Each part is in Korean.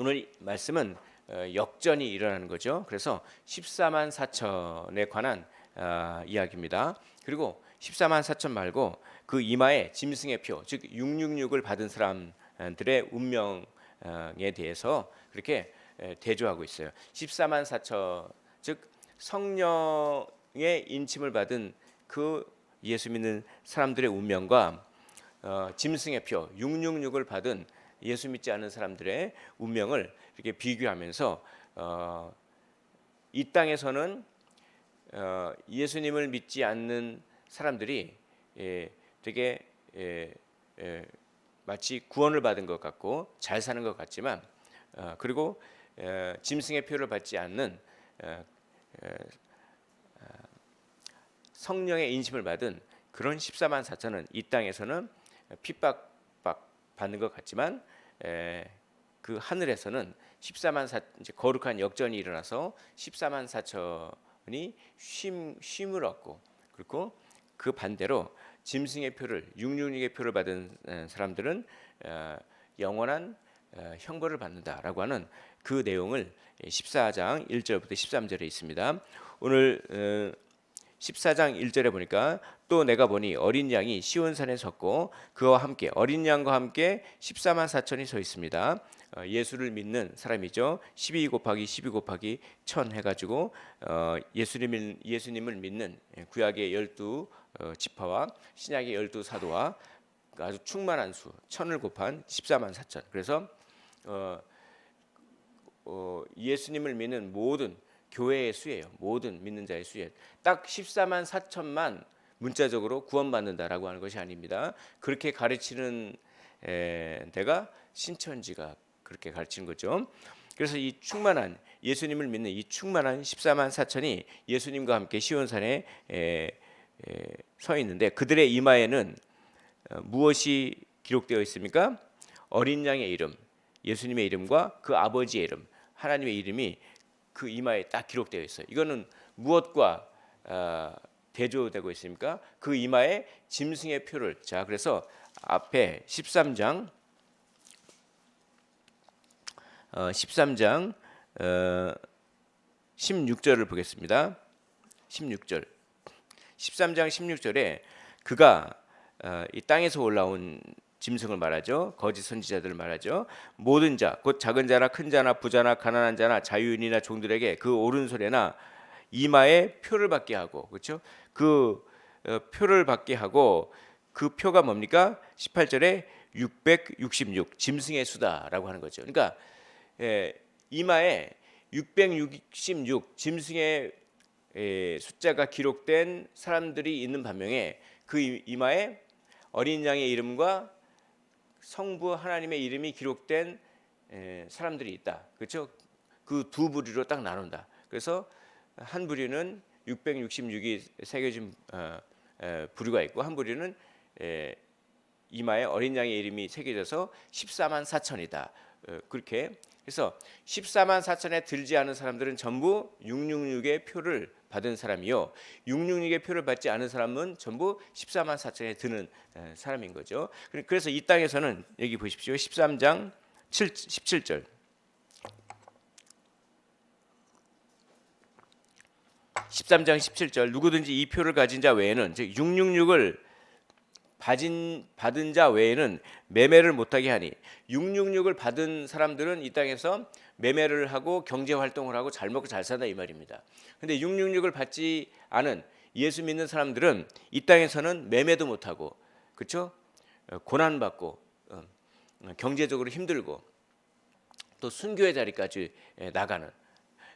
오늘 이 말씀은 어, 역전이 일어나는 거죠. 그래서 14만 4천에 관한 아, 이야기입니다. 그리고 14만 4천 말고 그 이마에 짐승의 표, 즉 666을 받은 사람들의 운명에 대해서 그렇게 에, 대조하고 있어요. 14만 4천, 즉 성령의 인침을 받은 그 예수 믿는 사람들의 운명과 어, 짐승의 표 666을 받은 예수 믿지 않은 사람들의 운명을 이렇게 비교하면서 어, 이 땅에서는 어, 예수님을 믿지 않는 사람들이 예, 되게 예, 예, 마치 구원을 받은 것 같고 잘 사는 것 같지만 어, 그리고 에, 짐승의 표를 받지 않는 에, 에, 아, 성령의 인심을 받은 그런 14만 4천은 이 땅에서는 핍박박 받는 것 같지만 에, 그 하늘에서는 14만 4 이제 거룩한 역전이 일어나서 14만 4천이 쉼 쉼을 얻고 그리고 그 반대로 짐승의 표를 666의 표를 받은 에, 사람들은 어, 영원한 어, 형벌을 받는다라고 하는 그 내용을 14장 1절부터 13절에 있습니다. 오늘 어, 14장 1절에 보니까 또 내가 보니 어린 양이 시온산에 섰고 그와 함께 어린 양과 함께 14만 4천이 서 있습니다. 어, 예수를 믿는 사람이죠. 12 곱하기 12 곱하기 1000 해가지고 어, 예수님을 예수님을 믿는 예, 구약의 열두 어, 지파와 신약의 열두 사도와 아주 충만한 수 천을 곱한 14만 4천. 그래서 어, 어, 예수님을 믿는 모든 교회의 수예요. 모든 믿는 자의 수예. 딱 14만 4천만 문자적으로 구원받는다라고 하는 것이 아닙니다. 그렇게 가르치는 에, 데가 신천지가 그렇게 가르치는 거죠. 그래서 이 충만한 예수님을 믿는 이 충만한 14만 4천이 예수님과 함께 시온산에 에, 에, 서 있는데 그들의 이마에는 어, 무엇이 기록되어 있습니까? 어린 양의 이름, 예수님의 이름과 그 아버지의 이름, 하나님의 이름이 그 이마에 딱 기록되어 있어요. 이거는 무엇과 어, 대조되고 있습니까? 그 이마에 짐승의 표를 자 그래서 앞에 13장 어, 13장 어, 16절을 보겠습니다. 16절 13장 16절에 그가 어, 이 땅에서 올라온 짐승을 말하죠. 거짓 선지자들을 말하죠. 모든 자, 곧 작은 자나 큰 자나 부자나 가난한 자나 자유인이나 종들에게 그 옳은 소리나 이마에 표를 받게 하고 그렇죠? 그 어, 표를 받게 하고 그 표가 뭡니까? 18절에 666 짐승의 수다라고 하는 거죠. 그러니까 예, 이마에 666 짐승의 예, 숫자가 기록된 사람들이 있는 반면에 그 이- 이마에 어린 양의 이름과 성부 하나님의 이름이 기록된 에, 사람들이 있다. 그렇죠? 그 두 부류로 딱 나눈다. 그래서 한 부류는 666이 새겨진 어, 에, 부류가 있고 한 부류는 에, 이마에 어린 양의 이름이 새겨져서 14만 4천이다. 어, 그렇게 그래서 14만 4천에 들지 않은 사람들은 전부 666의 표를 받은 사람이요. 666의 표를 받지 않은 사람은 전부 14만 4천에 드는 에, 사람인 거죠. 그래- 그래서 이 땅에서는 여기 보십시오. 13장 7, 17절. 13장 17절 누구든지 이 표를 가진 자 외에는 즉 666을 받은 받은 자 외에는 매매를 못하게 하니 666을 받은 사람들은 이 땅에서 매매를 하고 경제 활동을 하고 잘 먹고 잘 산다 이 말입니다. 근데 666을 받지 않은 예수 믿는 사람들은 이 땅에서는 매매도 못하고 그렇죠? 고난 받고 어, 경제적으로 힘들고 또 순교의 자리까지 에, 나가는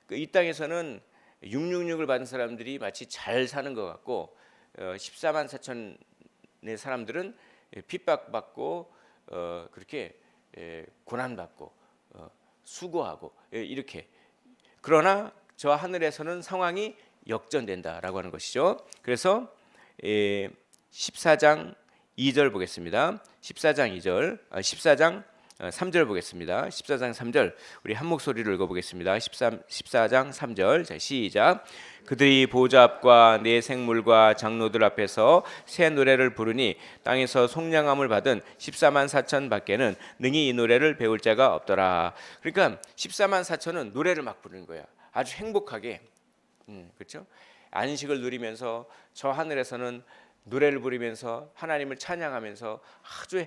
그이 땅에서는 666을 받은 사람들이 마치 잘 사는 것 같고 어, 14만 4천의 사람들은 예, 핍박받고 어, 그렇게 예, 고난받고 어, 수고하고 예, 이렇게 그러나 저 하늘에서는 상황이 역전된다라고 하는 것이죠. 그래서 예, 14장 2절 보겠습니다. 14장 2절, 아, 14장 어, 3절 보겠습니다. 14장 3절 우리 한 목소리를 읽어보겠습니다. 13, 14장 3절 자 시작 그들이 보좌 앞과 내 생물과 장로들 앞에서 새 노래를 부르니 땅에서 속량함을 받은 14만 4천 밖에는 능히 이 노래를 배울 자가 없더라. 그러니까 14만 4천은 노래를 막 부르는 거야. 아주 행복하게 음, 그렇죠? 안식을 누리면서 저 하늘에서는 노래를 부르면서 하나님을 찬양하면서 아주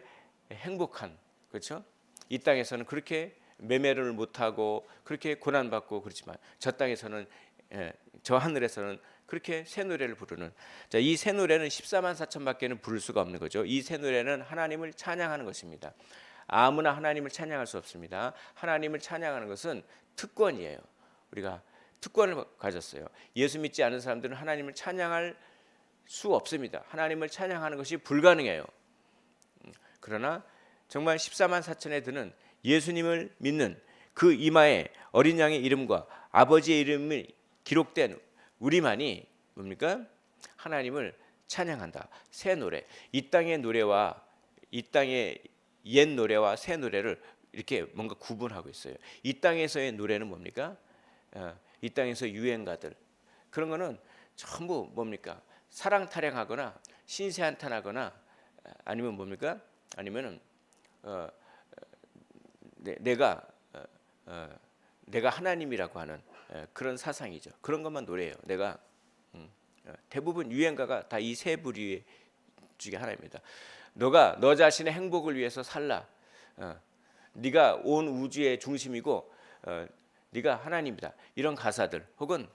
행복한 그렇죠? 이 땅에서는 그렇게 매매를 못하고 그렇게 고난받고 그렇지만 저 땅에서는 예, 저 하늘에서는 그렇게 새 노래를 부르는 자, 이 새 노래는 14만 4천밖에는 부를 수가 없는 거죠. 이 새 노래는 하나님을 찬양하는 것입니다. 아무나 하나님을 찬양할 수 없습니다. 하나님을 찬양하는 것은 특권이에요. 우리가 특권을 가졌어요. 예수 믿지 않은 사람들은 하나님을 찬양할 수 없습니다. 하나님을 찬양하는 것이 불가능해요. 음, 그러나 정말 14만 4천에 드는 예수님을 믿는 그 이마에 어린 양의 이름과 아버지의 이름이 기록된 우리만이 뭡니까? 하나님을 찬양한다. 새 노래. 이 땅의 노래와 이 땅의 옛 노래와 새 노래를 이렇게 뭔가 구분하고 있어요. 이 땅에서의 노래는 뭡니까? 어, 이 땅에서 유행가들 그런 거는 전부 뭡니까? 사랑 타령하거나 신세 한탄하거나 아니면 뭡니까? 아니면은 어, 내, 내가 어, 어, 내가 하나님이라고 하는 에, 그런 사상이죠. 그런 것만 노래해요. 내가 음, 어, 대부분 유행가가 다 이 세 부류 중에 하나입니다. 너가 너 자신의 행복을 위해서 살라. 어, 네가 온 우주의 중심이고 어, 네가 하나님이다. 이런 가사들 혹은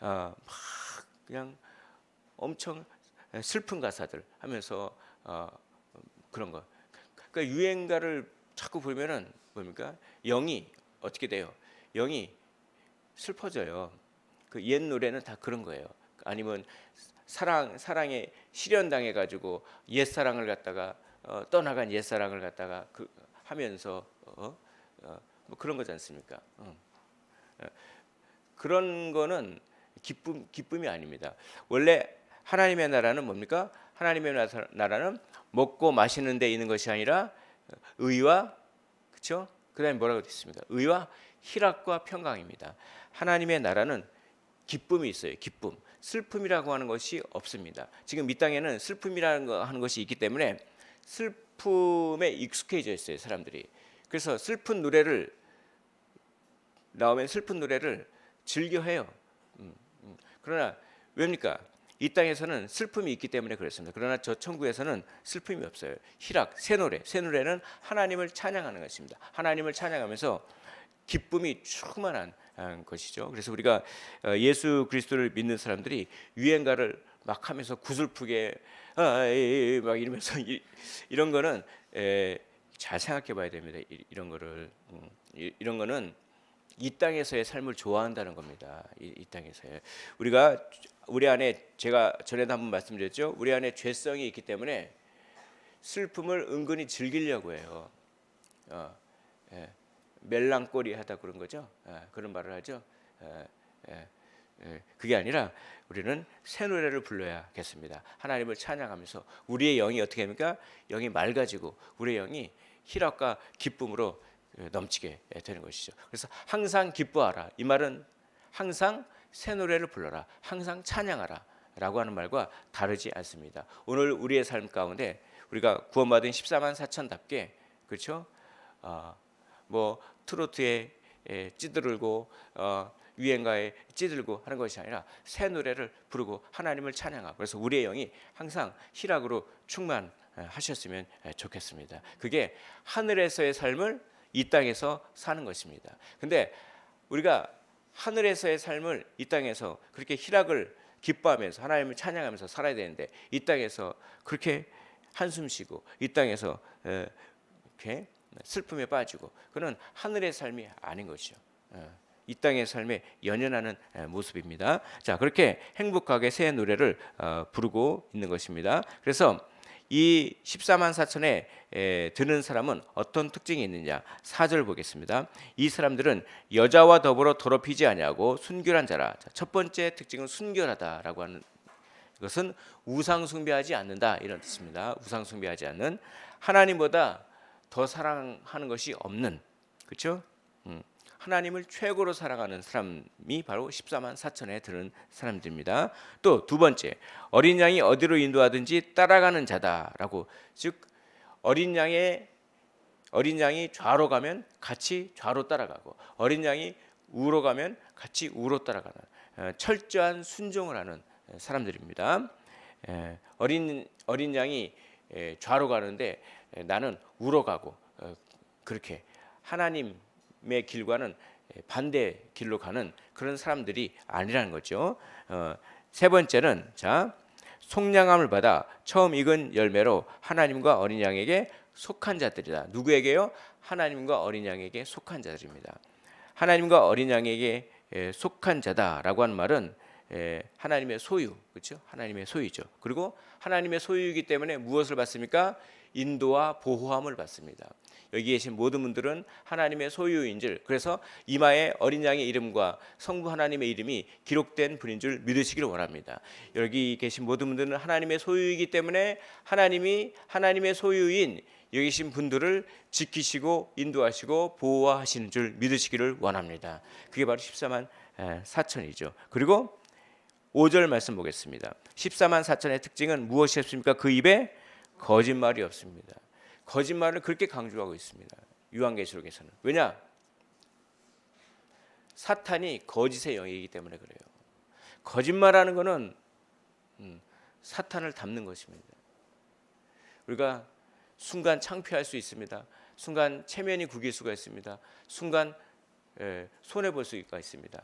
어, 막 그냥 엄청 슬픈 가사들 하면서 어, 그런 거. 그러니까 유행가를 자꾸 보면은 뭡니까? 영이 어떻게 돼요? 영이 슬퍼져요. 그 옛 노래는 다 그런 거예요. 아니면 사랑 사랑에 실현당해 가지고 옛 사랑을 갖다가 어, 떠나간 옛 사랑을 갖다가 그 하면서 어, 어, 뭐 그런 거지 않습니까? 어. 어. 그런 거는 기쁨 기쁨이 아닙니다. 원래 하나님의 나라는 뭡니까? 하나님의 나라는 먹고 마시는 데 있는 것이 아니라 의와 그렇죠? 그다음에 뭐라고 되어 있습니까? 의와 희락과 평강입니다. 하나님의 나라는 기쁨이 있어요. 기쁨. 슬픔이라고 하는 것이 없습니다. 지금 이 땅에는 슬픔이라는 거 하는 것이 있기 때문에 슬픔에 익숙해져 있어요, 사람들이. 그래서 슬픈 노래를 나오면 슬픈 노래를 즐겨 해요. 음, 음. 그러나 왜입니까? 이 땅에서는 슬픔이 있기 때문에 그렇습니다. 그러나 저 천국에서는 슬픔이 없어요. 희락, 새 노래, 새 노래는 하나님을 찬양하는 것입니다. 하나님을 찬양하면서 기쁨이 충만한 것이죠. 그래서 우리가 어, 예수 그리스도를 믿는 사람들이 유행가를 막 하면서 구슬프게 아, 막 이러면서 이 런 거는 잘 생각해 봐야 됩니다. 이 런 거를 음, 이 런 거는 이 땅에서의 삶을 좋아한다는 겁니다. 이, 이 땅에서의 우리가 우리 안에 제가 전에도 한번 말씀드렸죠. 우리 안에 죄성이 있기 때문에 슬픔을 은근히 즐기려고 해요. 어, 예. 멜랑꼬리 하다 그런 거죠. 예, 그런 말을 하죠. 예, 예, 예, 그게 아니라 우리는 새 노래를 불러야겠습니다. 하나님을 찬양하면서 우리의 영이 어떻게 합니까? 영이 맑아지고 우리의 영이 희락과 기쁨으로 넘치게 되는 것이죠. 그래서 항상 기뻐하라. 이 말은 항상 새 노래를 불러라. 항상 찬양하라. 라고 하는 말과 다르지 않습니다. 오늘 우리의 삶 가운데 우리가 구원받은 14만 4천답게 그렇죠? 어, 뭐 트로트에 찌들고 어, 유행가에 찌들고 하는 것이 아니라 새 노래를 부르고 하나님을 찬양하고 그래서 우리의 영이 항상 희락으로 충만하셨으면 좋겠습니다. 그게 하늘에서의 삶을 이 땅에서 사는 것입니다. 근데 우리가 하늘에서의 삶을 이 땅에서 그렇게 희락을 기뻐하면서 하나님을 찬양하면서 살아야 되는데 이 땅에서 그렇게 한숨 쉬고 이 땅에서 이렇게 슬픔에 빠지고 그는 하늘의 삶이 아닌 것이죠. 이 땅의 삶에 연연하는 모습입니다. 자 그렇게 행복하게 새 노래를 어, 부르고 있는 것입니다. 그래서 이 14만 4천에 드는 사람은 어떤 특징이 있느냐? 4절 보겠습니다. 이 사람들은 여자와 더불어 더럽히지 아니하고 순결한 자라. 첫 번째 특징은 순결하다라고 하는 것은 우상 숭배하지 않는다 이런 뜻입니다. 우상 숭배하지 않는 하나님보다 더 사랑하는 것이 없는 그렇죠? 음, 하나님을 최고로 사랑하는 사람이 바로 14만 4천에 드는 사람들입니다. 또 두 번째 어린 양이 어디로 인도하든지 따라가는 자다라고 즉 어린 양의 어린 양이 좌로 가면 같이 좌로 따라가고 어린 양이 우로 가면 같이 우로 따라가는 어, 철저한 순종을 하는 사람들입니다. 에, 어린 어린 양이 에, 좌로 가는데 에, 나는 우로 가고 어, 그렇게 하나님 의 길과는 반대 길로 가는 그런 사람들이 아니라는 거죠. 어, 세 번째는 자 속량함을 받아 처음 익은 열매로 하나님과 어린 양에게 속한 자들이다. 누구에게요? 하나님과 어린 양에게 속한 자들입니다. 하나님과 어린 양에게 에, 속한 자다라고 하는 말은 에, 하나님의 소유, 그렇죠? 하나님의 소유죠. 그리고 하나님의 소유이기 때문에 무엇을 받습니까? 인도와 보호함을 받습니다. 여기 계신 모든 분들은 하나님의 소유인 줄 그래서 이마에 어린 양의 이름과 성부 하나님의 이름이 기록된 분인 줄 믿으시기를 원합니다. 여기 계신 모든 분들은 하나님의 소유이기 때문에 하나님이 하나님의 소유인 여기 계신 분들을 지키시고 인도하시고 보호하시는 줄 믿으시기를 원합니다. 그게 바로 14만 4천이죠. 그리고 5절 말씀 보겠습니다. 14만 4천의 특징은 무엇이었습니까? 그 입에 거짓말이 없습니다. 거짓말을 그렇게 강조하고 있습니다. 유한계시록에서는 왜냐? 사탄이 거짓의 영이기 때문에 그래요. 거짓말하는 것은 음, 사탄을 담는 것입니다. 우리가 순간 창피할 수 있습니다. 순간 체면이 구길 수가 있습니다. 순간 예, 손해 볼 수가 있습니다.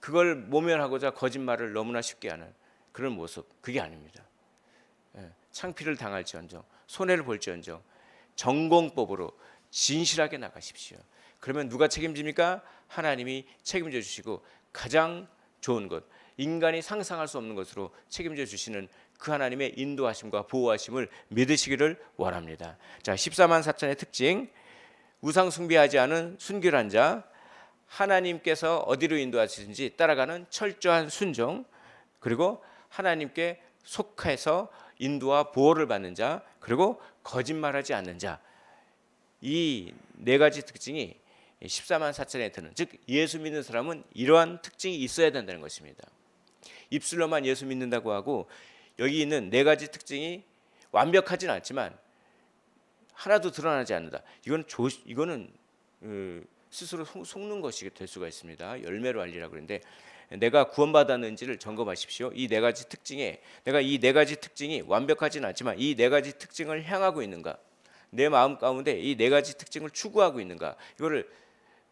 그걸 모면하고자 거짓말을 너무나 쉽게 하는 그런 모습 그게 아닙니다. 예, 창피를 당할지언정 손해를 볼지언정 정공법으로 진실하게 나가십시오. 그러면 누가 책임집니까? 하나님이 책임져 주시고 가장 좋은 것, 인간이 상상할 수 없는 것으로 책임져 주시는 그 하나님의 인도하심과 보호하심을 믿으시기를 원합니다. 자, 14만 4천의 특징. 우상 숭배하지 않은 순결한 자, 하나님께서 어디로 인도하시든지 따라가는 철저한 순종, 그리고 하나님께 속해서 인도와 보호를 받는 자, 그리고 거짓말하지 않는 자. 이 네 가지 특징이 14만 4천에 드는 즉 예수 믿는 사람은 이러한 특징이 있어야 된다는 것입니다. 입술로만 예수 믿는다고 하고 여기 있는 네 가지 특징이 완벽하지는 않지만 하나도 드러나지 않는다. 이건 조, 이거는 어, 스스로 속, 속는 것이 될 수가 있습니다. 열매로 알리라 그러는데 내가 구원받았는지를 점검하십시오. 이 네 가지 특징에 내가 이 네 가지 특징이 완벽하지는 않지만 이 네 가지 특징을 향하고 있는가? 내 마음 가운데 이 네 가지 특징을 추구하고 있는가? 이거를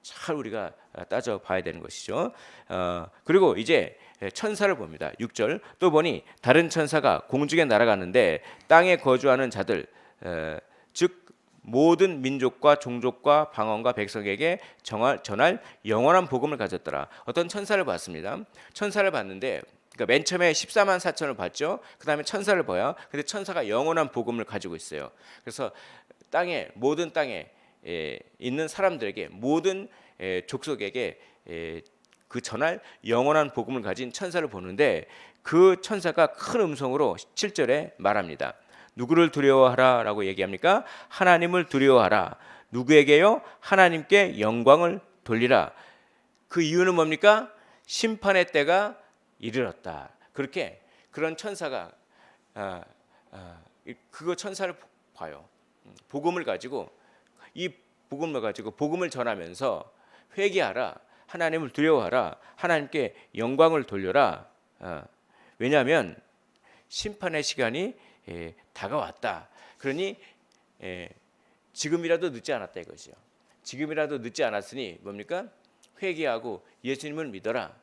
잘 우리가 따져 봐야 되는 것이죠. 어, 그리고 이제 천사를 봅니다. 6절 또 보니 다른 천사가 공중에 날아가는데 땅에 거주하는 자들 에, 즉 모든 민족과 종족과 방언과 백성에게 정할, 전할 영원한 복음을 가졌더라. 어떤 천사를 봤습니다. 천사를 봤는데 그러니까 맨 처음에 14만 4천을 봤죠. 그다음에 천사를 봐요. 근데 천사가 영원한 복음을 가지고 있어요. 그래서 땅에 모든 땅에 에, 있는 사람들에게 모든 에, 족속에게 에, 그 전할 영원한 복음을 가진 천사를 보는데 그 천사가 큰 음성으로 7절에 말합니다. 누구를 두려워하라라고 얘기합니까? 하나님을 두려워하라. 누구에게요? 하나님께 영광을 돌리라. 그 이유는 뭡니까? 심판의 때가 이르렀다. 그렇게 그런 천사가 아, 아, 그거 천사를 봐요. 복음을 가지고 이 복음을 가지고 복음을 전하면서 회개하라. 하나님을 두려워하라. 하나님께 영광을 돌려라. 아, 왜냐하면 심판의 시간이 예, 다가왔다. 그러니 예, 지금이라도 늦지 않았다 이것이요. 지금이라도 늦지 않았으니 뭡니까? 회개하고 예수님을 믿어라.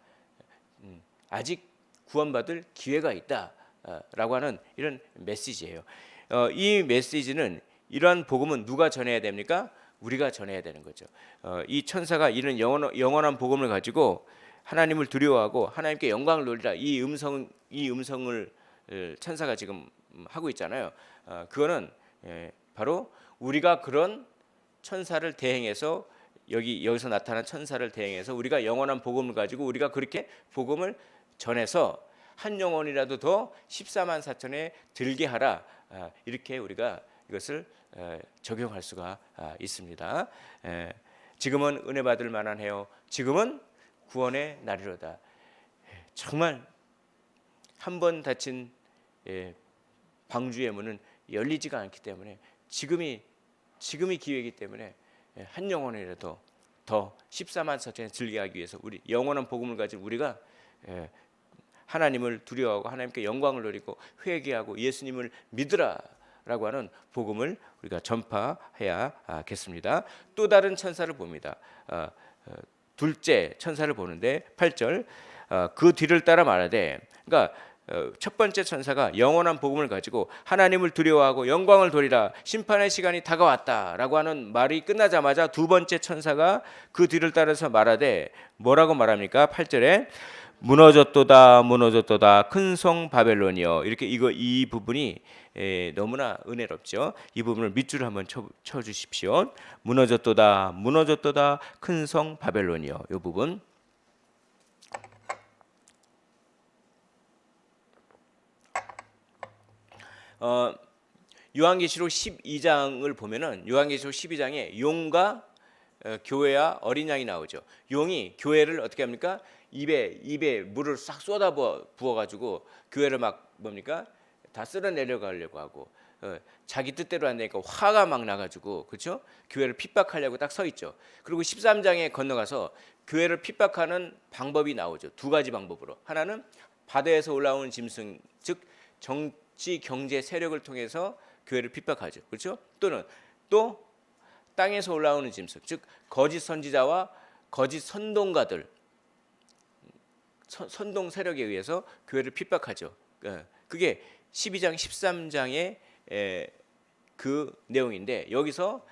음, 아직 구원받을 기회가 있다라고 하는 이런 메시지예요. 어, 이 메시지는 이러한 복음은 누가 전해야 됩니까? 우리가 전해야 되는 거죠. 어, 이 천사가 이런 영원, 영원한 복음을 가지고 하나님을 두려워하고 하나님께 영광을 돌리라 이 음성 이 음성을 천사가 지금 하고 있잖아요. 어, 그거는 예, 바로 우리가 그런 천사를 대행해서 여기 여기서 나타난 천사를 대행해서 우리가 영원한 복음을 가지고 우리가 그렇게 복음을 전해서 한 영혼이라도 더 14만 4천에 들게 하라 아, 이렇게 우리가 이것을 에, 적용할 수가 아, 있습니다. 에, 지금은 은혜 받을 만한 해요. 지금은 구원의 날이로다. 에, 정말 한번 예, 방주의 문은 열리지가 않기 때문에 지금이 지금이 기회이기 때문에 예, 한 영혼이라도 더 14만 사천에 즐겨하기 위해서 우리 영원한 복음을 가진 우리가 예, 하나님을 두려워하고 하나님께 영광을 누리고 회개하고 예수님을 믿으라라고 하는 복음을 우리가 전파해야겠습니다. 또 다른 천사를 봅니다. 어, 어, 둘째 천사를 보는데 8절 어, 그 뒤를 따라 말하되 그러니까 어, 첫 번째 천사가 영원한 복음을 가지고 하나님을 두려워하고 영광을 돌리라 심판의 시간이 다가왔다라고 하는 말이 끝나자마자 두 번째 천사가 그 뒤를 따라서 말하되 뭐라고 말합니까? 8절에 무너졌도다 무너졌도다 큰 성 바벨론이여 이렇게 이거 이 부분이 에, 너무나 은혜롭죠. 이 부분을 밑줄을 한번 쳐, 쳐 주십시오. 무너졌도다 무너졌도다 큰 성 바벨론이여 이 부분 어, 요한계시록 12장을 보면은 요한계시록 12장에 용과 어, 교회와 어린 양이 나오죠. 용이 교회를 어떻게 합니까? 입에 입에 물을 싹 쏟아 부어, 부어 가지고 교회를 막 뭡니까? 다 쓸어 내려가려고 하고 어, 자기 뜻대로 안 되니까 화가 막 나가지고 그렇죠? 교회를 핍박하려고 딱 서 있죠. 그리고 13장에 건너가서 교회를 핍박하는 방법이 나오죠. 두 가지 방법으로 하나는 바다에서 올라오는 짐승 즉 정 치 경제 세력을 통해서 교회를 핍박하죠. 그렇죠? 또는 또 땅에서 올라오는 짐승 즉 거짓 선지자와 거짓 선동가들 선- 선동 세력에 의해서 교회를 핍박하죠. 예, 그게 12장 13장의 그 내용인데 여기서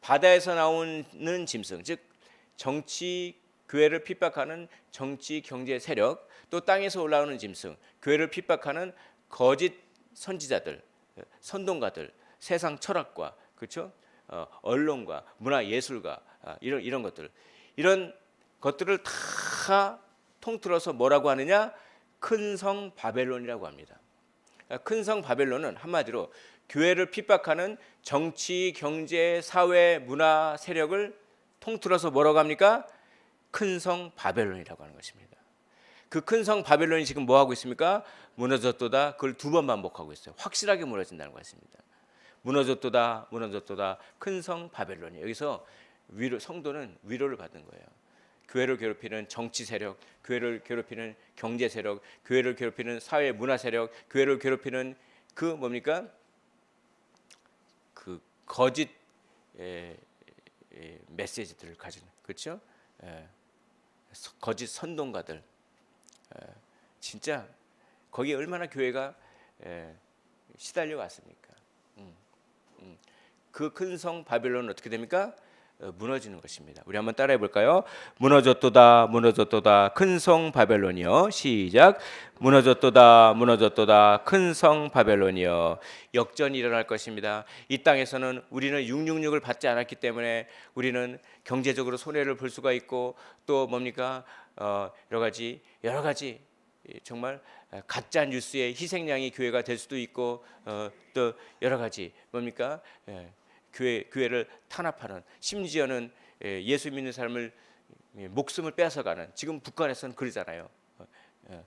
바다에서 나오는 짐승 즉 정치 교회를 핍박하는 정치 경제 세력 또 땅에서 올라오는 짐승 교회를 핍박하는 거짓 선지자들 선동가들 세상 철학과 그렇죠 어, 언론과 문화 예술가 아, 이런 이런 것들 이런 것들을 다 통틀어서 뭐라고 하느냐 큰 성 바벨론이라고 합니다. 큰 성 바벨론은 한마디로 교회를 핍박하는 정치, 경제, 사회, 문화 세력을 통틀어서 뭐라고 합니까? 큰 성 바벨론이라고 하는 것입니다. 그 큰 성 바벨론이 지금 뭐 하고 있습니까? 무너졌도다. 그걸 두 번 반복하고 있어요. 확실하게 무너진다는 것입니다. 무너졌도다, 무너졌도다. 큰 성 바벨론이 여기서 위로 성도는 위로를 받은 거예요. 교회를 괴롭히는 정치 세력, 교회를 괴롭히는 경제 세력, 교회를 괴롭히는 사회 문화 세력, 교회를 괴롭히는 그 뭡니까? 그 거짓 에, 에, 메시지들을 가지는 그렇죠? 에, 서- 거짓 선동가들 에, 진짜 거기에 얼마나 교회가 에, 시달려 왔습니까? 음, 그큰 성 바빌론은 어떻게 됩니까? 어, 무너지는 것입니다. 우리 한번 따라해 볼까요? 무너졌도다 무너졌도다 큰 성 바벨론이여 시작 무너졌도다 무너졌도다 큰 성 바벨론이여 역전이 일어날 것입니다. 이 땅에서는 우리는 666을 받지 않았기 때문에 우리는 경제적으로 손해를 볼 수가 있고 또 뭡니까 어, 여러 가지 여러 가지 이 정말 가짜 뉴스의 희생양이 교회가 될 수도 있고 어, 또 여러 가지 뭡니까 예, 교회 교회를 탄압하는 심지어는 예, 예수 믿는 사람을 예, 목숨을 뺏어가는 지금 북한에서는 그러잖아요. 어, 예,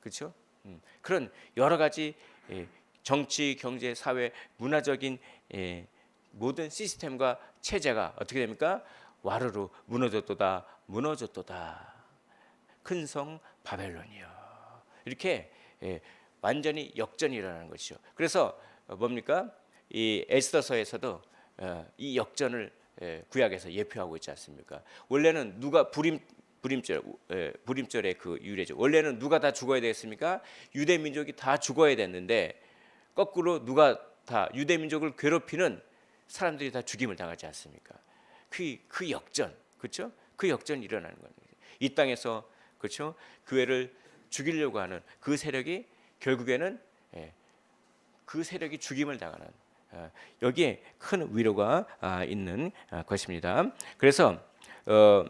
그렇죠? 음, 그런 여러 가지 예, 정치, 경제, 사회, 문화적인 예, 모든 시스템과 체제가 어떻게 됩니까? 와르르 무너졌도다, 무너졌도다. 큰 성 바벨론이요. 이렇게 예, 완전히 역전이 일어나는 것이죠. 그래서 어, 뭡니까? 이 에스더서에서도 어, 이 역전을 예, 구약에서 예표하고 있지 않습니까? 원래는 누가 불임 불임절 예, 불임절의 그 유래죠. 원래는 누가 다 죽어야 되겠습니까? 유대 민족이 다 죽어야 됐는데 거꾸로 누가 다 유대 민족을 괴롭히는 사람들이 다 죽임을 당하지 않습니까? 그, 그 역전, 그렇죠? 그 역전이 일어나는 겁니다. 이 땅에서 그렇죠? 교회를 죽이려고 하는 그 세력이 결국에는 예, 그 세력이 죽임을 당하는 어, 여기에 큰 위로가 아, 있는 아, 것입니다. 그래서 어,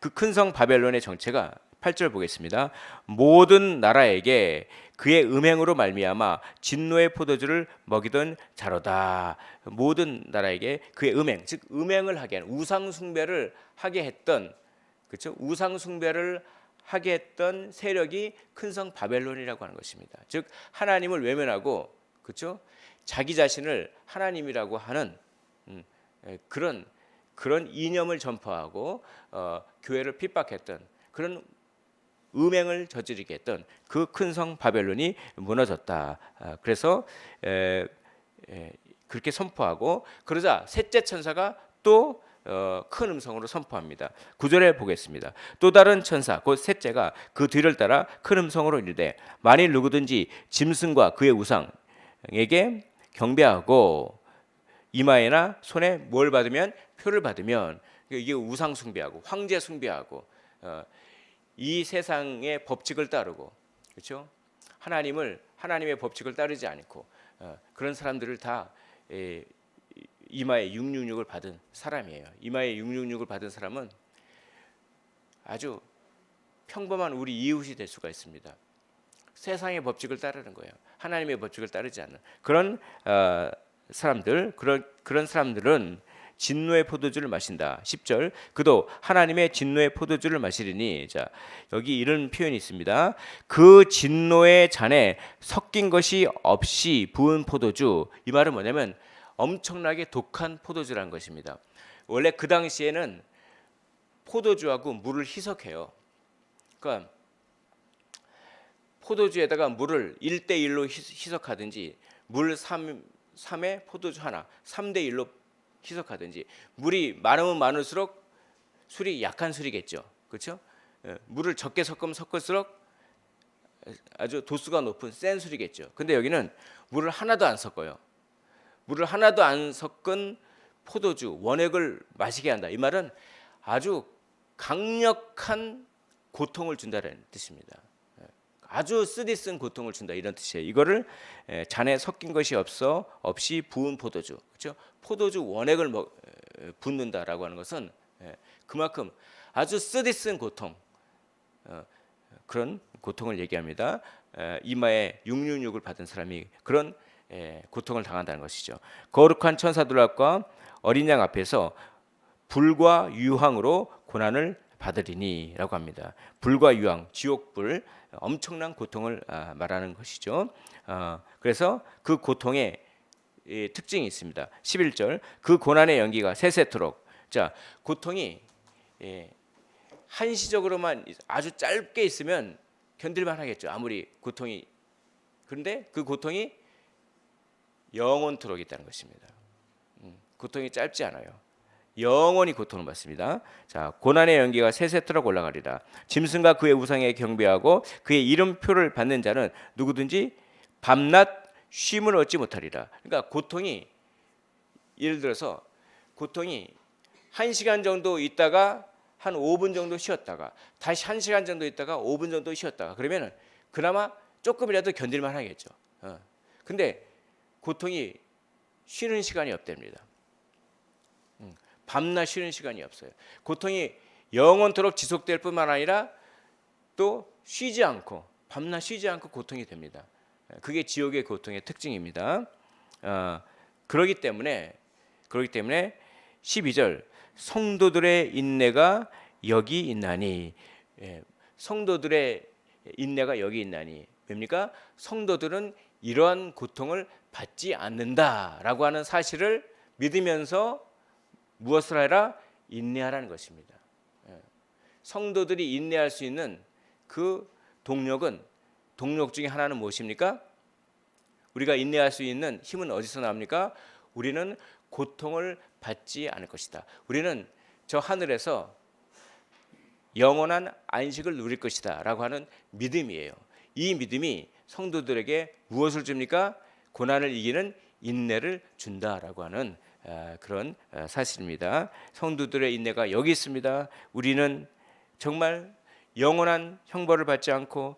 그큰 성 바벨론의 정체가 8절 보겠습니다. 모든 나라에게 그의 음행으로 말미암아 진노의 포도주를 먹이던 자로다. 모든 나라에게 그의 음행, 즉 음행을 하게 한 우상 숭배를 하게 했던 그렇죠? 우상 숭배를 하게 했던 세력이 큰성 바벨론이라고 하는 것입니다. 즉 하나님을 외면하고 그렇죠? 자기 자신을 하나님이라고 하는 음, 에, 그런 그런 이념을 전파하고 어, 교회를 핍박했던 그런 음행을 저지르게 했던 그 큰 성 바벨론이 무너졌다. 아, 그래서 에, 에, 그렇게 선포하고 그러자 셋째 천사가 또 어, 큰 음성으로 선포합니다. 구절에 보겠습니다. 또 다른 천사 곧 셋째가 그 뒤를 따라 큰 음성으로 이르되 만일 누구든지 짐승과 그의 우상에게 경배하고 이마에나 손에 뭘 받으면 표를 받으면 이게 우상 숭배하고 황제 숭배하고 어, 이 세상의 법칙을 따르고 그렇죠? 하나님을 하나님의 법칙을 따르지 않고 어, 그런 사람들을 다 에, 이마에 666을 받은 사람이에요. 이마에 666을 받은 사람은 아주 평범한 우리 이웃이 될 수가 있습니다. 세상의 법칙을 따르는 거예요. 하나님의 법칙을 따르지 않는 그런 어, 사람들 그런 그런 사람들은 진노의 포도주를 마신다. 10절. 그도 하나님의 진노의 포도주를 마시리니 자, 여기 이런 표현이 있습니다. 그 진노의 잔에 섞인 것이 없이 부은 포도주. 이 말은 뭐냐면 엄청나게 독한 포도주라는 것입니다. 원래 그 당시에는 포도주하고 물을 희석해요. 그러니까 포도주에다가 물을 1대 1로 희석하든지 물 3, 3에 포도주 하나, 3대 1로 희석하든지 물이 많으면 많을수록 술이 약한 술이겠죠. 그렇죠? 예, 물을 적게 섞으면 섞을수록 아주 도수가 높은 센 술이겠죠. 근데 여기는 물을 하나도 안 섞어요. 물을 하나도 안 섞은 포도주 원액을 마시게 한다. 이 말은 아주 강력한 고통을 준다는 뜻입니다. 예, 아주 쓰디 쓴 고통을 준다 이런 뜻이에요. 이거를 예, 잔에 섞인 것이 없어 없이 부은 포도주, 그렇죠? 포도주 원액을 먹, 붓는다라고 하는 것은 예, 그만큼 아주 쓰디 쓴 고통 어, 그런 고통을 얘기합니다. 이마에 666을 받은 사람이 그런 고통을 당한다는 것이죠. 거룩한 천사들 앞과 어린 양 앞에서 불과 유황으로 고난을 받으리니라고 합니다. 불과 유황, 지옥불, 엄청난 고통을 아, 말하는 것이죠. 어, 그래서 그 고통의 특징이 있습니다. 11절 그 고난의 연기가 세세토록 자 고통이 한시적으로만 아주 짧게 있으면 견딜만 하겠죠. 아무리 고통이 그런데 그 고통이 영원토록 있다는 것입니다. 음, 고통이 짧지 않아요. 영원히 고통을 받습니다. 자, 고난의 연기가 세세토록 올라가리라. 짐승과 그의 우상에 경배하고 그의 이름표를 받는 자는 누구든지 밤낮 쉼을 얻지 못하리라. 그러니까 고통이 예를 들어서 고통이 한 시간 정도 있다가 한 5분 정도 쉬었다가 다시 한 시간 정도 있다가 5분 정도 쉬었다가 그러면은 그나마 조금이라도 견딜만 하겠죠. 어. 근데 고통이 쉬는 시간이 없답니다. 음, 밤낮 쉬는 시간이 없어요. 고통이 영원토록 지속될 뿐만 아니라 또 쉬지 않고 밤낮 쉬지 않고 고통이 됩니다. 그게 지옥의 고통의 특징입니다. 어, 그러기 때문에 그러기 때문에 12절 성도들의 인내가 여기 있나니 예, 성도들의 인내가 여기 있나니 뭡니까? 성도들은 이러한 고통을 받지 않는다라고 하는 사실을 믿으면서 무엇을 하라? 인내하라는 것입니다. 예. 성도들이 인내할 수 있는 그 동력은 동력 중에 하나는 무엇입니까? 우리가 인내할 수 있는 힘은 어디서 나옵니까? 우리는 고통을 받지 않을 것이다. 우리는 저 하늘에서 영원한 안식을 누릴 것이다라고 하는 믿음이에요. 이 믿음이 성도들에게 무엇을 줍니까? 고난을 이기는 인내를 준다라고 하는 아, 그런 아, 사실입니다. 성도들의 인내가 여기 있습니다. 우리는 정말 영원한 형벌을 받지 않고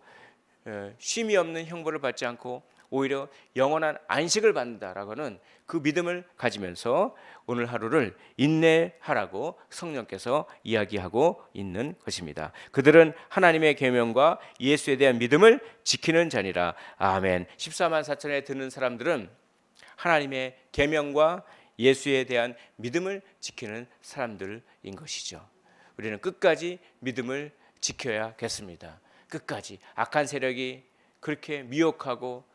쉼이 없는 형벌을 받지 않고 오히려 영원한 안식을 받는다라고는 그 믿음을 가지면서 오늘 하루를 인내하라고 성령께서 이야기하고 있는 것입니다. 그들은 하나님의 계명과 예수에 대한 믿음을 지키는 자니라. 아멘. 14만 4천에 드는 사람들은 하나님의 계명과 예수에 대한 믿음을 지키는 사람들인 것이죠. 우리는 끝까지 믿음을 지켜야겠습니다. 끝까지 악한 세력이 그렇게 미혹하고 어,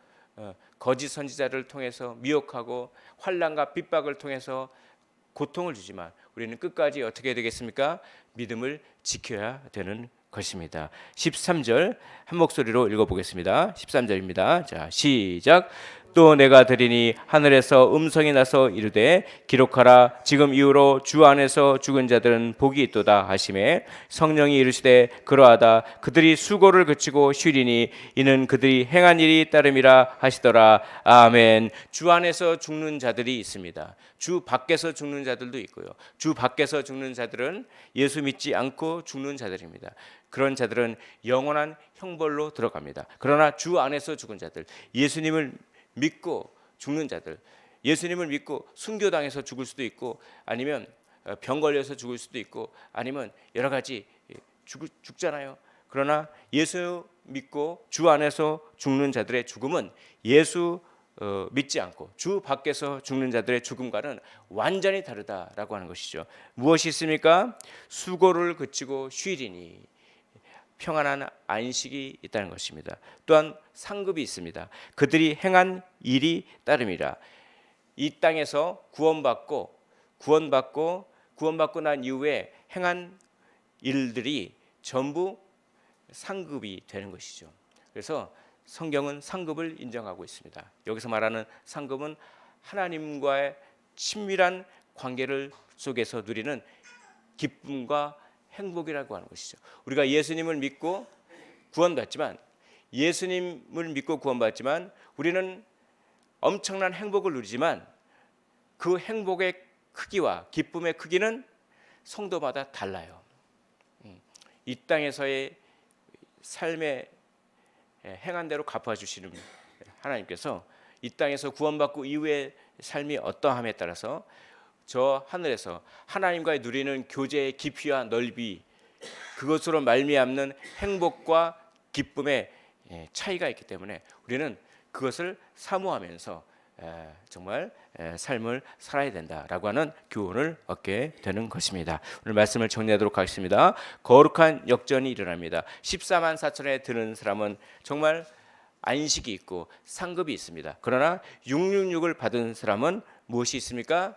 거짓 선지자를 통해서 미혹하고 환란과 핍박을 통해서 고통을 주지만 우리는 끝까지 어떻게 되겠습니까? 믿음을 지켜야 되는 것입니다. 13절 한 목소리로 읽어보겠습니다. 13절입니다. 자 시작. 또 내가 들으니 하늘에서 음성이 나서 이르되 기록하라. 지금 이후로 주 안에서 죽은 자들은 복이 있도다 하심에 성령이 이르시되 그러하다. 그들이 수고를 그치고 쉬리니 이는 그들이 행한 일이 따름이라 하시더라. 아멘. 주 안에서 죽는 자들이 있습니다. 주 밖에서 죽는 자들도 있고요. 주 밖에서 죽는 자들은 예수 믿지 않고 죽는 자들입니다. 그런 자들은 영원한 형벌로 들어갑니다. 그러나 주 안에서 죽은 자들 예수님을 믿고 죽는 자들 예수님을 믿고 순교당해서 죽을 수도 있고 아니면 어, 병 걸려서 죽을 수도 있고 아니면 여러 가지 죽, 죽잖아요. 그러나 예수 믿고 주 안에서 죽는 자들의 죽음은 예수 어, 믿지 않고 주 밖에서 죽는 자들의 죽음과는 완전히 다르다라고 하는 것이죠. 무엇이 있습니까? 수고를 그치고 쉬리니 평안한 안식이 있다는 것입니다. 또한 상급이 있습니다. 그들이 행한 일이 따름이라. 이 땅에서 구원받고 구원받고 구원받고 난 이후에 행한 일들이 전부 상급이 되는 것이죠. 그래서 성경은 상급을 인정하고 있습니다. 여기서 말하는 상급은 하나님과의 친밀한 관계를 속에서 누리는 기쁨과 행복이라고 하는 것이죠. 우리가 예수님을 믿고 구원받지만 예수님을 믿고 구원받지만 우리는 엄청난 행복을 누리지만 그 행복의 크기와 기쁨의 크기는 성도마다 달라요. 음, 이 땅에서의 삶의 행한 대로 갚아 주시는 하나님께서 이 땅에서 구원받고 이후의 삶이 어떠함에 따라서 저 하늘에서 하나님과의 누리는 교제의 깊이와 넓이 그것으로 말미암는 행복과 기쁨의 예, 차이가 있기 때문에 우리는 그것을 사모하면서 에, 정말 에, 삶을 살아야 된다라고 하는 교훈을 얻게 되는 것입니다. 오늘 말씀을 정리하도록 하겠습니다. 거룩한 역전이 일어납니다. 14만 4천에 드는 사람은 정말 안식이 있고 상급이 있습니다. 그러나 666을 받은 사람은 무엇이 있습니까?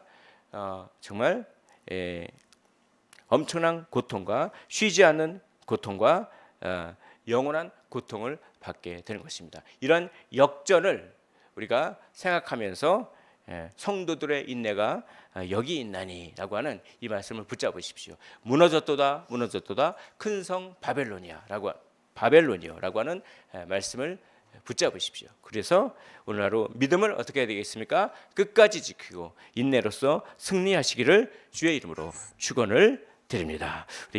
어, 정말 에, 엄청난 고통과 쉬지 않는 고통과 어, 영원한 고통을 받게 되는 것입니다. 이런 역전을 우리가 생각하면서 예, 성도들의 인내가 아, 여기 있나니라고 하는 이 말씀을 붙잡으십시오. 무너졌도다 무너졌도다 큰 성 바벨로니아라고 바벨로니아라고 하는 예, 말씀을 붙잡으십시오. 그래서 오늘 하루 믿음을 어떻게 해야 되겠습니까? 끝까지 지키고 인내로서 승리하시기를 주의 이름으로 축원을 드립니다. 우리